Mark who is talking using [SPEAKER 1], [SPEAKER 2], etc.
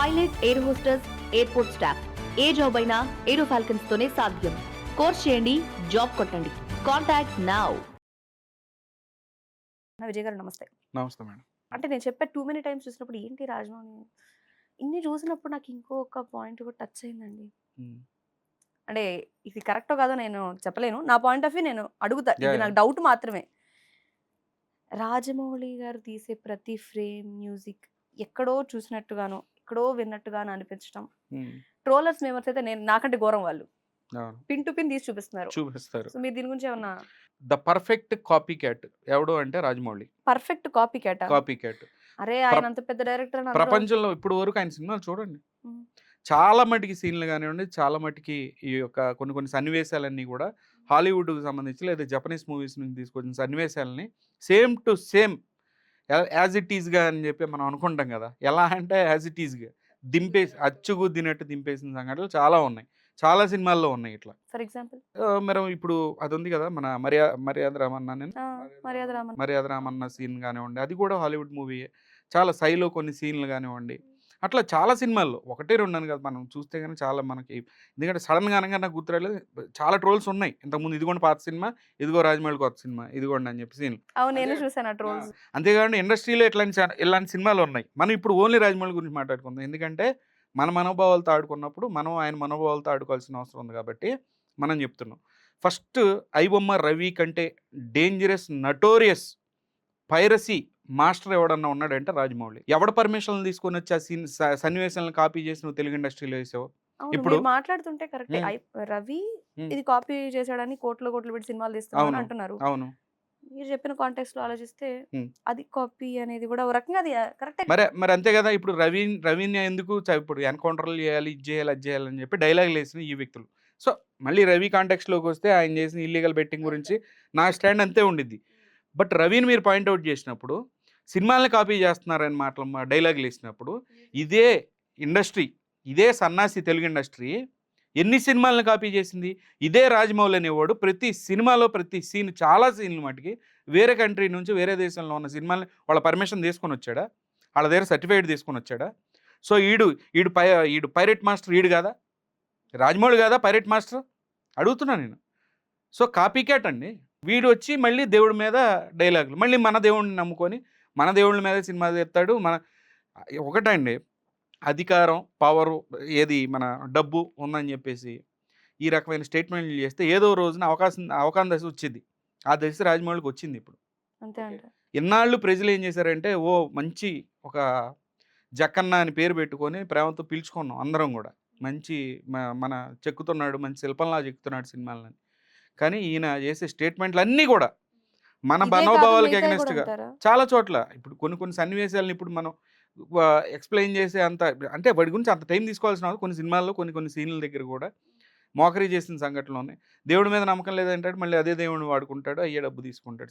[SPEAKER 1] Pilot air hostess airport staff. ఏ job అయినా ఏరో falcons తోనే సాధ్యం. కోర్స్ చేయండి జాబ్ కొట్టండి. Contact now.
[SPEAKER 2] విజయ్ గారు నమస్తే.
[SPEAKER 3] నమస్తే మేడం.
[SPEAKER 2] అంటే నేను చెప్పే టూ మెనీ టైమ్స్ చూసినప్పుడు ఏంటి రాజమౌళి? ఇన్ని చూసినప్పుడు నాకు ఇంకొక పాయింట్ కూడా టచ్ అయిందండి. అంటే ఇది కరెక్టో కాదో నేను చెప్పలేను. నా పాయింట్ ఆఫ్ వ్యూ నేను అడుగుతా. ఇది నాకు డౌట్ మాత్రమే. రాజమౌళి గారు తీసే ప్రతి ఫ్రేమ్ మ్యూజిక్ ఎక్కడో చూసినట్టుగాను ఎక్కడో విన్నట్టుగాను అనిపించడం ట్రోలర్స్ మెంబర్స్ అయితే నేను నాకంటే ఘోరం వాళ్ళు. పిన్ టు పిన్ తీసి చూపిస్తున్నారు.
[SPEAKER 3] చూపిస్తారు.
[SPEAKER 2] సో మీరు దీని గురించి ఏమన్నా
[SPEAKER 3] ద పర్ఫెక్ట్ కాపీ క్యాట్ ఎవడు అంటే రాజమౌళి.
[SPEAKER 2] పర్ఫెక్ట్ కాపీ కేట
[SPEAKER 3] కాపీ క్యాట్
[SPEAKER 2] అరే ఆయన అంత పెద్ద డైరెక్టర్
[SPEAKER 3] ప్రపంచంలో ఇప్పుడు వరకు ఆయన సినిమాలు చూడండి. చాలా మటుకి సీన్లు కానివ్వండి చాలా మటుకి ఈ యొక్క కొన్ని కొన్ని సన్నివేశాలన్నీ కూడా హాలీవుడ్కి సంబంధించి లేదా జపనీస్ మూవీస్ నుంచి తీసుకొచ్చిన సన్నివేశాలని same to same as it ఈస్గా అని చెప్పి మనం అనుకుంటాం కదా. ఎలా అంటే యాజ్ ఇట్ ఈస్గా దింపేసి అచ్చుగుద్దినట్టు దింపేసిన సంఘటనలు చాలా ఉన్నాయి. చాలా సినిమాల్లో ఉన్నాయి ఇట్లా.
[SPEAKER 2] For example?
[SPEAKER 3] మనం ఇప్పుడు అది ఉంది కదా మన మర్యా మర్యాద రామన్న నేను
[SPEAKER 2] మర్యాద రామన్
[SPEAKER 3] మర్యాద రామన్న సీన్ కానివ్వండి అది కూడా హాలీవుడ్ మూవీ చాలా సైలో కొన్ని సీన్లు కానివ్వండి అట్లా చాలా సినిమాల్లో. ఒకటే రెండు అని కదా మనం చూస్తే కానీ చాలా మనకి ఎందుకంటే సడన్గా అనగా నాకు గుర్తురాలేదు చాలా ట్రోల్స్ ఉన్నాయి. ఇంతకుముందు ఇదిగోండి పాత సినిమా ఇదిగో రాజమౌళి కొత్త సినిమా ఇదిగోండి అని చెప్పి
[SPEAKER 2] ట్రోల్స్.
[SPEAKER 3] అంతేకాకుండా ఇండస్ట్రీలో ఇట్లాంటి చా- ఇలాంటి సినిమాలు ఉన్నాయి. మనం ఇప్పుడు ఓన్లీ రాజమౌళి గురించి మాట్లాడుకుందాం. ఎందుకంటే మన మనోభావాలతో ఆడుకున్నప్పుడు మనం ఆయన మనోభావాలతో ఆడుకోవాల్సిన అవసరం ఉంది కాబట్టి మనం చెప్తున్నాం. ఫస్ట్ ఐబొమ్మ రవి కంటే డేంజరస్ నటోరియస్ పైరసీ మాస్టర్ ఎవడన్నా ఉన్నాడంటే రాజమౌళి. ఎవడ పర్మిషన్ తీసుకొని వచ్చి ఆ సీన్ సన్నివేశాలను కాపీ చేసి నువ్వు తెలుగు ఇండస్ట్రీలో వేసావు? ఇప్పుడు-
[SPEAKER 2] మాట్లాడుతుంటే కరెక్ట్. రవి. ఇది కాపీ చేశాడని కోట్లు కోట్లు పెట్టి సినిమాలు తీస్తున్నారు
[SPEAKER 3] అవును.
[SPEAKER 2] అంటున్నారు.
[SPEAKER 3] అవును.
[SPEAKER 2] మీరు చెప్పిన కాంటెక్స్ట్లో ఆలోచిస్తే. అది కాపీ అనేది కూడా ఒక రకంగా అది కరెక్ట్.
[SPEAKER 3] మరి మరి అంతే కదా ఇప్పుడు రవి రవిని ఎందుకు ఇప్పుడు ఎన్కౌంటర్లు చేయాలి ఇది చేయాలి అది చేయాలి అని చెప్పి డైలాగులు వేసిన ఈ వ్యక్తులు. సో మళ్ళీ రవి కాంటాక్ట్స్లోకి వస్తే ఆయన చేసిన ఇల్లీగల్ బెట్టింగ్ గురించి నా స్టాండ్ అంతే ఉండిద్ది. బట్ రవిని మీరు పాయింట్అవుట్ చేసినప్పుడు సినిమాలని కాపీ చేస్తున్నారని మాటలు డైలాగులు వేసినప్పుడు ఇదే ఇండస్ట్రీ ఇదే సన్నాసి తెలుగు ఇండస్ట్రీ ఎన్ని సినిమాలను కాపీ చేసింది? ఇదే రాజమౌళి అనేవాడు ప్రతి సినిమాలో ప్రతి సీన్ చాలా సీన్లు మటుకి వేరే కంట్రీ నుంచి వేరే దేశంలో ఉన్న సినిమాలని వాళ్ళ పర్మిషన్ తీసుకొని వచ్చాడా? వాళ్ళ దగ్గర సర్టిఫికేట్ తీసుకొని వచ్చాడా? సో ఈడు ఈడు పై ఈడు పైరెట్ మాస్టర్ ఈడు కాదా? రాజమౌళి కాదా పైరెట్ మాస్టర్? అడుగుతున్నా నేను. సో కాపీ క్యాట్ అండి. వీడు వచ్చి మళ్ళీ దేవుడి మీద డైలాగులు మళ్ళీ మన దేవుడిని నమ్ముకొని మన దేవుళ్ళ మీద సినిమా తీస్తాడు. మన ఒకటండి. అధికారం పవరు ఏది మన డబ్బు ఉందని చెప్పేసి ఈ రకమైన స్టేట్మెంట్లు చేస్తే ఏదో రోజున అవకాశం అవకాశం దశ వచ్చింది. ఆ దశ రాజమౌళికి వచ్చింది ఇప్పుడు. ఇన్నాళ్ళు ప్రజలు ఏం చేశారంటే ఓ మంచి ఒక జక్కన్న అని పేరు పెట్టుకొని ప్రేమతో పిలుచుకున్నాం అందరం కూడా. మంచి మన చెక్కుతున్నాడు మంచి శిల్పంలా చెక్కుతున్నాడు సినిమాలని. కానీ ఈయన చేసే స్టేట్మెంట్లు అన్నీ కూడా మన మనోభావాలకి ఎగనెస్ట్గా
[SPEAKER 2] అంటారా?
[SPEAKER 3] చాలా చోట్ల. ఇప్పుడు కొన్ని కొన్ని సన్నివేశాలను ఇప్పుడు మనం ఎక్స్ప్లెయిన్ చేసే అంత అంటే వాడి గురించి అంత టైం తీసుకోవాల్సిన అవసరం కొన్ని సినిమాల్లో కొన్ని కొన్ని సీన్ల దగ్గర కూడా మోకరీ చేసిన సంఘటనలు ఉన్నాయి. దేవుడి మీద నమ్మకం లేదంటే మళ్ళీ అదే దేవుడిని వాడుకుంటాడు అయ్యే డబ్బు తీసుకుంటాడు.